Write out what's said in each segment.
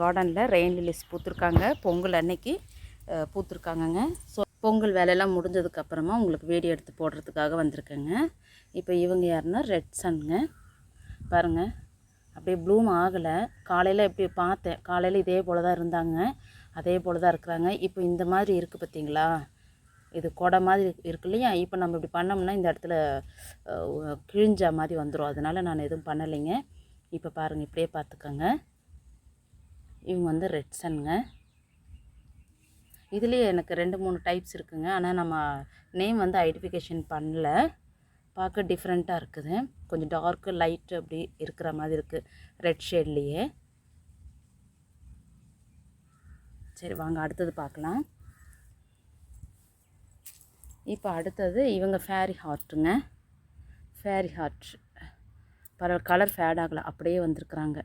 கார்டனில் ரெயின் லிலிஸ் பூத்துருக்காங்க. பொங்கல் அன்னைக்கு பூத்துருக்காங்கங்க. ஸோ பொங்கல் வேலையெல்லாம் முடிஞ்சதுக்கப்புறமா உங்களுக்கு வீடியோ எடுத்து போடுறதுக்காக வந்திருக்கேங்க. இப்போ இவங்க யாருன்னா ரெட் சன்ங்க. பாருங்கள் அப்படியே ப்ளூம் ஆகலை. காலையில் எப்படி பார்த்தேன். காலையில் இதே போல் தான் இருந்தாங்க. அதே போல் தான் இருக்கிறாங்க. இப்போ இந்த மாதிரி இருக்குது பார்த்தீங்களா? இது கொடை மாதிரி இருக்கு இல்லையா? இப்போ நம்ம இப்படி பண்ணோம்னா இந்த இடத்துல கிழிஞ்ச மாதிரி வந்துடும் அதனால் நான் எதுவும் பண்ணலைங்க. இப்போ பாருங்கள் இப்படியே பார்த்துக்கோங்க. இவங்க வந்து ரெட் சன்ங்க இதுலேயே எனக்கு ரெண்டு மூணு டைப்ஸ் இருக்குங்க. ஆனால் நம்ம நேம் வந்து ஐடென்டிஃபிகேஷன் பண்ணல. பார்க்க டிஃப்ரெண்ட்டாக இருக்குது. கொஞ்சம் டார்க்கு லைட்டு அப்படி இருக்கிற மாதிரி இருக்குது ரெட் ஷேட்லேயே சரி வாங்க அடுத்தது பார்க்கலாம். இப்போ அடுத்தது இவங்க ஃபேரி ஹார்ட்டுங்க ஃபேரி ஹார்ட் பரவாயில்ல கலர் ஃபேட் ஆகலை. அப்படியே வந்திருக்குறாங்க.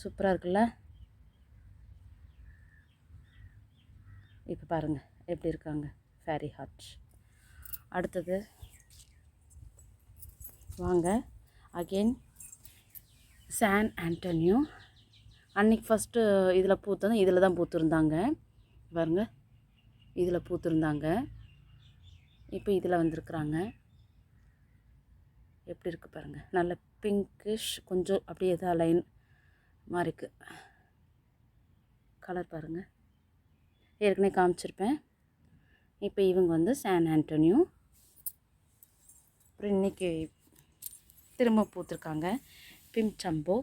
சூப்பராக இருக்குல்ல? இப்போ பாருங்கள் எப்படி இருக்காங்க? ஃபேரி ஹார்ட் அடுத்தது வாங்க. அகெயின் சான் ஆண்டனியோ அன்னைக்கு ஃபஸ்ட்டு இதில் பூத்தது இதில் தான் பூத்துருந்தாங்க. பாருங்க இதில் பூத்துருந்தாங்க. இப்போ இதில் வந்திருக்குறாங்க. எப்படி இருக்குது பாருங்கள் நல்ல பிங்கிஷ் கொஞ்சம் அப்படியே தான் லைன் மாதிரி இருக்குது கலர் பாருங்கள் ஏற்கனவே காமிச்சிருப்பேன். இப்போ இவங்க வந்து சான் ஆண்டனியோ அப்புறம் இன்றைக்கி திரும்ப பூத்துருக்காங்க. பிம் சம்போ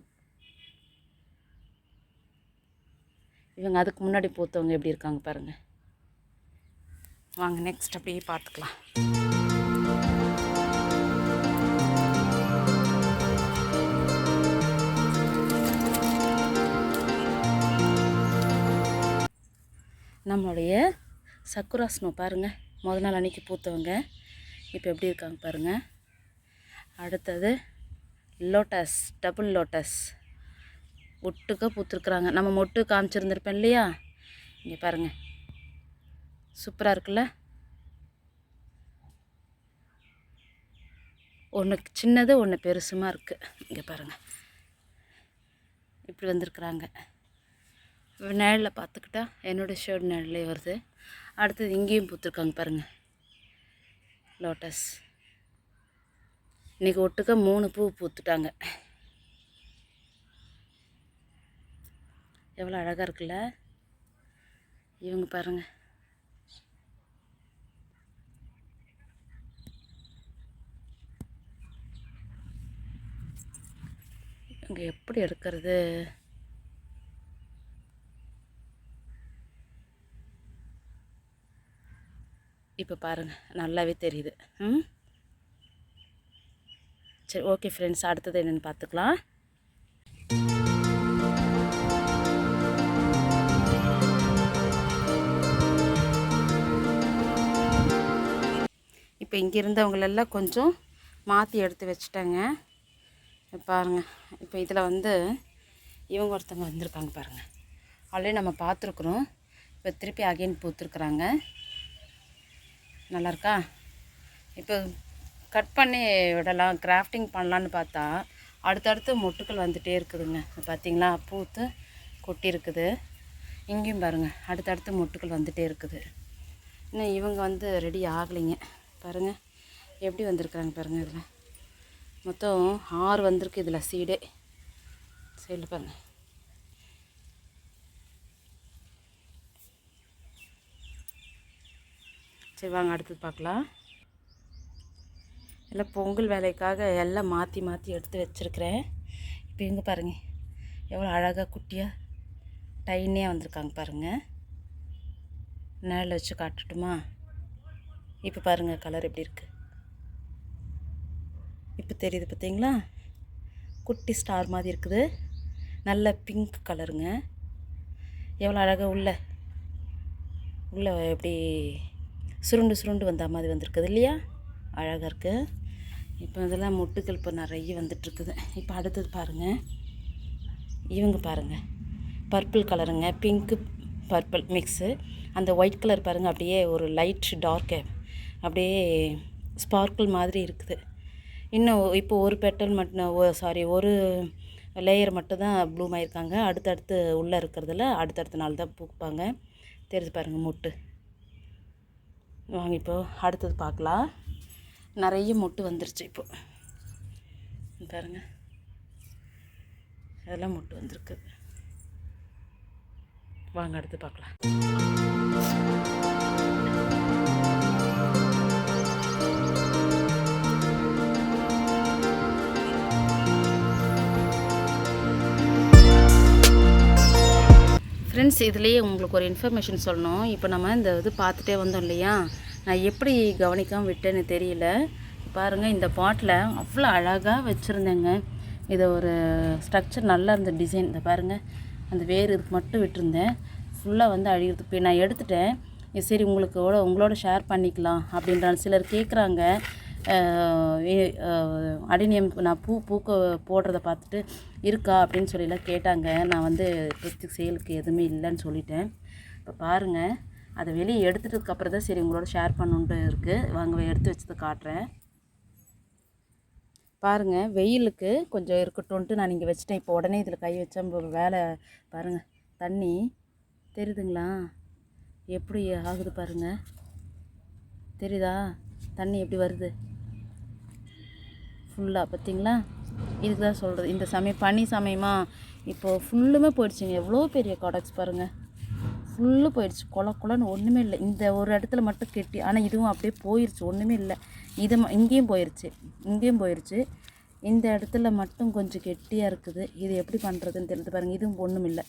இவங்க அதுக்கு முன்னாடி பூத்தவங்க எப்படி இருக்காங்க பாருங்கள் வாங்க நெக்ஸ்ட் அப்படியே பார்த்துக்கலாம். நம்மளுடைய சக்குரா ஸ்னோ பாருங்கள் முத நாள் அன்றைக்கி பூத்தவங்க. இப்போ எப்படி இருக்காங்க பாருங்கள் அடுத்தது லோட்டஸ் டபுள் லோட்டஸ். ஒட்டுக்க பூத்துருக்குறாங்க. நம்ம மொட்டு காமிச்சிருந்துருப்பேன் இல்லையா? இங்கே பாருங்கள் சூப்பராக இருக்குல்ல? ஒன்று சின்னது ஒன்று பெருசுமா இருக்குது இங்கே பாருங்கள் இப்படி வந்திருக்குறாங்க. நிழலில் பார்த்துக்கிட்டா என்னோடய ஷேர்ட் நிழலே வருது. அடுத்தது இங்கேயும் பூத்துருக்காங்க பாருங்கள் லோட்டஸ் இன்றைக்கி ஒட்டுக்க மூணு பூ பூத்துட்டாங்க. எவ்வளோ அழகாக இருக்குல்ல? இவங்க பாருங்கள் இங்கே எப்படி எடுக்கிறது? இப்போ பாருங்கள் நல்லாவே தெரியுது. ம்? சரி ஓகே ஃப்ரெண்ட்ஸ் அடுத்தது என்னென்னு பார்த்துக்கலாம். இப்போ இங்கே இருந்தவங்களெல்லாம் கொஞ்சம் மாற்றி எடுத்து வச்சுட்டாங்க. பாருங்கள் இப்போ இதில் வந்து இவங்க ஒருத்தவங்க வந்திருக்காங்க பாருங்கள் ஆல்ரெடி நம்ம பார்த்துருக்குறோம். இப்போ திருப்பி அகைன் பூத்துருக்குறாங்க. நல்லா இருக்கா இப்போ கட் பண்ணி விடலாம் கிராஃப்டிங் பண்ணலான்னு பார்த்தா அடுத்தடுத்து மொட்டுக்கள் வந்துகிட்டே இருக்குதுங்க. பார்த்தீங்களா? பூத்து கொட்டி இருக்குது இங்கேயும் பாருங்கள் அடுத்தடுத்து மொட்டுக்கள் வந்துகிட்டே இருக்குது. இன்னும் இவங்க வந்து ரெடி ஆகலைங்க. பாருங்கள் எப்படி வந்திருக்குறாங்க பாருங்கள் இதில். மொத்தம் ஆறு வந்திருக்கு இதில் சீடே. சைடில் பாருங்கள் சரி வாங்க அடுத்தது பார்க்கலாம். எல்லாம் பொங்கல் வேலைக்காக எல்லாம் மாற்றி மாற்றி எடுத்து வச்சுருக்கிறேன். இப்போ இங்கே பாருங்கள் எவ்வளோ அழகாக குட்டியாக டைனே வந்திருக்காங்க பாருங்கள் நேரில் வச்சு காட்டட்டுமா? இப்போ பாருங்கள் கலர் எப்படி இருக்குது இப்போ தெரியுது பார்த்தீங்களா குட்டி ஸ்டார் மாதிரி இருக்குது. நல்ல பிங்க் கலருங்க எவ்வளோ அழகாக உள்ள உள்ள எப்படி சுருண்டு சுருண்டு வந்த மாதிரி வந்திருக்குது இல்லையா? அழகாக இருக்குது இப்போ இதெல்லாம் முட்டுக்கள் இப்போ நிறைய வந்துட்டுருக்குது. இப்போ அடுத்தது பாருங்கள் இவங்க பாருங்கள் பர்பிள் கலருங்க. பிங்க்கு பர்பிள் மிக்ஸு அந்த ஒயிட் கலர் பாருங்கள் அப்படியே ஒரு லைட் டார்க்கு அப்படியே ஸ்பார்க்கிள் மாதிரி இருக்குது. இன்னும் இப்போ ஒரு பெட்டல் மட்டும் சாரி ஒரு லேயர் மட்டும் தான் ப்ளூம் ஆயிருக்காங்க. அடுத்தடுத்து உள்ளே இருக்கிறதுல அடுத்தடுத்த நாள் தான் பூப்பாங்க. தெரிஞ்சு பாருங்கள் முட்டு. வாங்க இப்போ அடுத்தது பார்க்கலாம். நிறைய மொட்டு வந்துருச்சு இப்போ. பாருங்க. அதெல்லாம் மொட்டு வந்திருக்கு. வாங்க அடுத்து பார்க்கலாம். ஃப்ரெண்ட்ஸ் இதுலேயே உங்களுக்கு ஒரு இன்ஃபர்மேஷன் சொல்லணும். இப்போ நம்ம இந்த இது பார்த்துட்டே வந்தோம் இல்லையா? நான் எப்படி கவனிக்காமல் விட்டேன்னு தெரியல. பாருங்கள் இந்த பாட்டில் அவ்வளோ அழகாக வச்சுருந்தேங்க. இதை ஒரு ஸ்ட்ரக்சர் நல்லா இருந்த டிசைன் இதை பாருங்கள் அந்த வேர் இதுக்கு மட்டும் விட்டுருந்தேன். ஃபுல்லாக வந்து அழிகிறது இப்போ நான் எடுத்துட்டேன். சரி உங்களுக்கு உங்களோட ஷேர் பண்ணிக்கலாம் அப்படின்றாங்க. சிலர் கேட்குறாங்க அடினியம் நான் பூ பூக்க போடுறத பார்த்துட்டு இருக்கா அப்படின்னு சொல்லிலாம் கேட்டாங்க. நான் வந்து இப்போதைக்கு சேலுக்கு எதுவுமே இல்லைன்னு சொல்லிட்டேன். இப்போ பாருங்கள் அதை வெளியே எடுத்துட்டதுக்கப்புறம் தான் சரி உங்களோட ஷேர் பண்ணுன்ட்டு இருக்குது வாங்க எடுத்து வச்சதை காட்டுறேன். பாருங்கள் வெயிலுக்கு கொஞ்சம் இருக்கட்டும்ன்ட்டு நான் இங்கே வச்சுட்டேன். இப்போ உடனே இதில் கை வச்சா வேலை பாருங்கள் தண்ணி தெரியுதுங்களா? எப்படி ஆகுது பாருங்கள் தெரியுதா? தண்ணி எப்படி வருது? ஃபுல்லாக பார்த்தீங்களா? இதுக்கு தான் சொல்கிறது இந்த சமயம் பனி சமயமா இப்போது ஃபுல்லுமே போயிடுச்சுங்க. எவ்வளோ பெரிய ப்ராடக்ட்ஸ் பாருங்கள் ஃபுல்லு போயிடுச்சு. கொல கொலன்னு ஒன்றுமே இல்லை. இந்த ஒரு இடத்துல மட்டும் கெட்டி ஆனால் இதுவும் அப்படியே போயிடுச்சு ஒன்றுமே இல்லை. இது ம- இங்கேயும் போயிடுச்சு இங்கேயும் போயிடுச்சு இந்த இடத்துல மட்டும் கொஞ்சம் கெட்டியாக இருக்குது. இது எப்படி பண்ணுறதுன்னு தெரிஞ்சு பாருங்கள் இதுவும் ஒன்றும் இல்லை.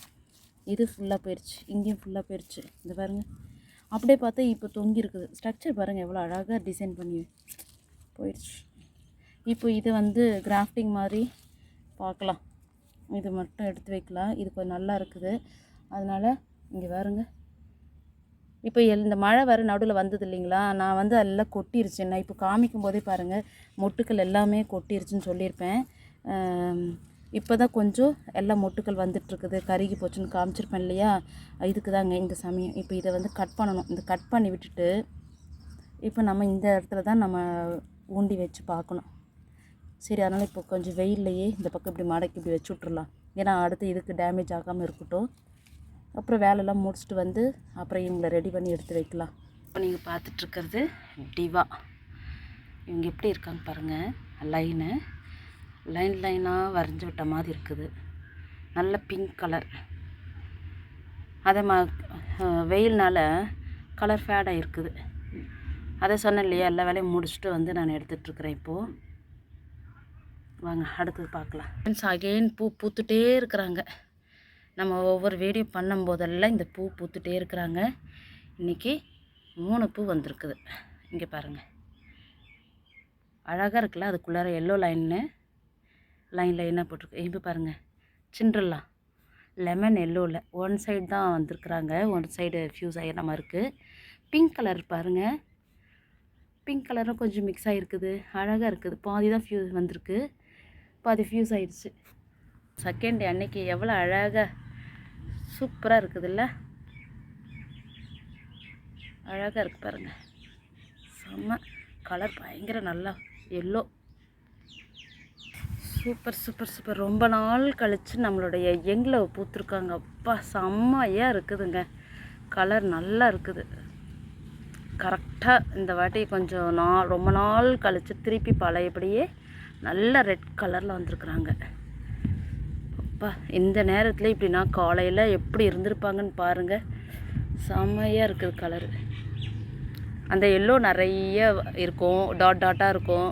இது ஃபுல்லாக போயிடுச்சு இங்கேயும் ஃபுல்லாக போயிடுச்சு இந்த பாருங்கள் அப்படியே பார்த்தா இப்போ தொங்கி இருக்குது ஸ்ட்ரக்சர் பாருங்கள் எவ்வளோ அழகாக டிசைன் பண்ணி போயிடுச்சு இப்போ இது வந்து கிராஃப்டிங் மாதிரி பார்க்கலாம். இது மட்டும் எடுத்து வைக்கலாம். இது கொஞ்சம் நல்லா இருக்குது. அதனால் இங்கே பாருங்க. இப்போ எல் இந்த மழை வர நடுவில் வந்தது இல்லைங்களா? நான் வந்து எல்லாம் கொட்டிருச்சு. நான் இப்போ காமிக்கும் போதே பாருங்கள் மொட்டுக்கள் எல்லாமே கொட்டிருச்சுன்னு சொல்லியிருப்பேன். இப்போ தான் கொஞ்சம் எல்லாம் மொட்டுக்கள் வந்துட்டுருக்குது. கருகி போச்சுன்னு காமிச்சிருப்பேன் இல்லையா? இதுக்கு தாங்க இந்த சமயம். இப்போ இதை வந்து கட் பண்ணணும். இந்த கட் பண்ணி விட்டுட்டு இப்போ நம்ம இந்த இடத்துல தான் நம்ம ஊண்டி வச்சு பார்க்கணும். சரி அதனால் இப்போ கொஞ்சம் வெயில்லையே இந்த பக்கம் இப்படி மடக்கி இப்படி வச்சு விட்ருலாம் ஏன்னா அடுத்து இதுக்கு டேமேஜ் ஆகாமல் இருக்கட்டும். அப்புறம் வேலையெல்லாம் முடிச்சுட்டு வந்து அப்புறம் இவங்களை ரெடி பண்ணி எடுத்து வைக்கலாம். இப்போ நீங்கள் பார்த்துட்ருக்கிறது டிவா இவங்க எப்படி இருக்காங்க பாருங்கள் லைனு லைன் லைனாக வரைஞ்சி விட்ட மாதிரி இருக்குது. நல்ல பிங்க் கலர் அதே மா வெயில்னால் கலர் ஃபேடாக இருக்குது அதை சொன்னேன் இல்லையா எல்லா வேலையும் முடிச்சுட்டு வந்து நான் எடுத்துகிட்ருக்குறேன் இப்போது வாங்க அடுத்தது பார்க்கலாம். ஃப்ரெண்ட்ஸ் அகெயின் பூ பூத்துட்டே இருக்கிறாங்க. நம்ம ஒவ்வொரு வீடியோ பண்ணும்போதெல்லாம் இந்த பூ பூத்துட்டே இருக்கிறாங்க. இன்றைக்கி மூணு பூ வந்திருக்குது. இங்கே பாருங்கள் அழகாக இருக்குல்ல அதுக்குள்ளார எல்லோ லைன்னு லைன் லைனாக போட்டிருக்கு? இப்போ பாருங்கள் சிண்ட்ரல்லா லெமன் எல்லோவில் ஒன் சைடு தான் வந்திருக்குறாங்க. ஒன் சைடு ஃப்யூஸ் ஆகிற மாதிரி இருக்குது பிங்க் கலர் பாருங்கள் பிங்க் கலரும் கொஞ்சம் மிக்ஸ் ஆகிருக்குது அழகாக இருக்குது. பாதி தான் ஃபியூஸ் வந்திருக்கு. பாதி ஃபியூஸ் ஆயிடுச்சு. செகண்ட் அன்னைக்கு எவ்வளோ அழகாக சூப்பராக இருக்குதுல்ல? அழகாக இருக்குது பாருங்கள் செம்ம கலர் பயங்கர நல்லா எல்லோ சூப்பர் சூப்பர் சூப்பர் ரொம்ப நாள் கழித்து நம்மளுடைய எங்கில் பூத்துருக்காங்க. அப்பா செம்மையாக இருக்குதுங்க. கலர் நல்லா இருக்குது. கரெக்டாக இந்த வாட்டி கொஞ்சம் நான் ரொம்ப நாள் கழித்து திருப்பி பழையபடியே நல்ல ரெட் கலரில் வந்திருக்குறாங்க. அப்பா இந்த நேரத்தில் இப்படின்னா காலையில் எப்படி இருந்திருப்பாங்கன்னு பாருங்கள் செம்மையாக இருக்குது கலரு அந்த எல்லோ நிறைய இருக்கும் டாட் டாட்டாக இருக்கும்.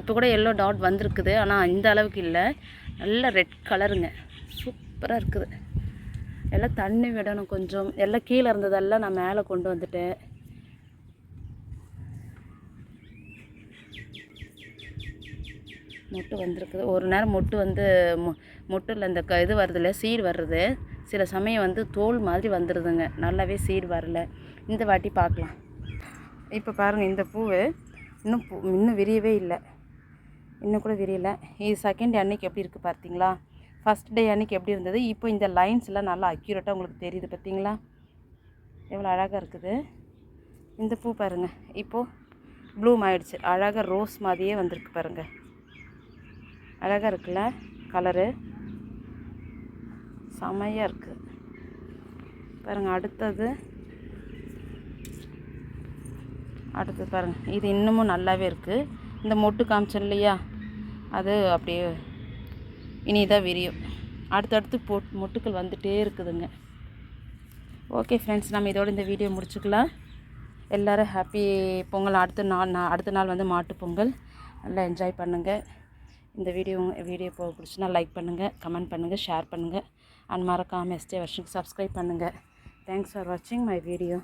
இப்போ கூட எல்லோ டாட் வந்திருக்குது ஆனால் இந்த அளவுக்கு இல்லை. நல்ல ரெட் கலருங்க சூப்பராக இருக்குது. எல்லாம் தண்ணி விடணும் கொஞ்சம். எல்லாம் கீழே இருந்ததெல்லாம் நான் மேலே கொண்டு வந்துட்டேன். மொட்டு வந்திருக்குது. ஒரு நேரம் மொட்டு வந்து மொ மொட்டில் இந்த க இது வருதுல்ல சீர் வர்றது சில சமயம் வந்து தோல் மாதிரி வந்துடுதுங்க நல்லாவே சீர் வரல. இந்த வாட்டி பார்க்கலாம். இப்போ பாருங்கள் இந்த பூவு இன்னும் பூ இன்னும் விரியவே இல்லை. இன்னும் கூட விரியலை. இது செகண்ட் டே அன்னைக்கு எப்படி இருக்குது பார்த்தீங்களா ஃபஸ்ட் டே அன்னைக்கு எப்படி இருந்தது? இப்போ இந்த லைன்ஸ் எல்லாம் நல்லா அக்யூரேட்டாக உங்களுக்கு தெரியுது பார்த்தீங்களா எவ்வளோ அழகாக இருக்குது. இந்த பூ பாருங்கள் இப்போது ப்ளூம் ஆயிடுச்சு. அழகாக ரோஸ் மாதிரியே வந்திருக்கு பாருங்கள் அழகாக இருக்குல்ல கலரு? செமையாக இருக்குது பாருங்கள் அடுத்தது. அடுத்தது பாருங்கள் இது இன்னமும் நல்லாவே இருக்குது இந்த மொட்டு காமிச்சோம் இல்லையா? அது அப்படியே இனிதான் விரியும். அடுத்தடுத்து போட் மொட்டுக்கள் வந்துகிட்டே இருக்குதுங்க. ஓகே ஃப்ரெண்ட்ஸ் நம்ம இதோட இந்த வீடியோ முடிச்சுக்கலாம். எல்லோரும் ஹாப்பி பொங்கல். அடுத்த நாள் நான் அடுத்த நாள் வந்து மாட்டு பொங்கல். நல்லா என்ஜாய் பண்ணுங்கள் இந்த வீடியோ வீடியோ போக பிடிச்சினா லைக் பண்ணுங்கள் கமெண்ட் பண்ணுங்கள் ஷேர் பண்ணுங்கள் அண்ட் மறக்காமல் எஸ்டே வருஷனுக்கு சப்ஸ்கிரைப் பண்ணுங்கள் தேங்க்ஸ் ஃபார் வாட்சிங் மை வீடியோ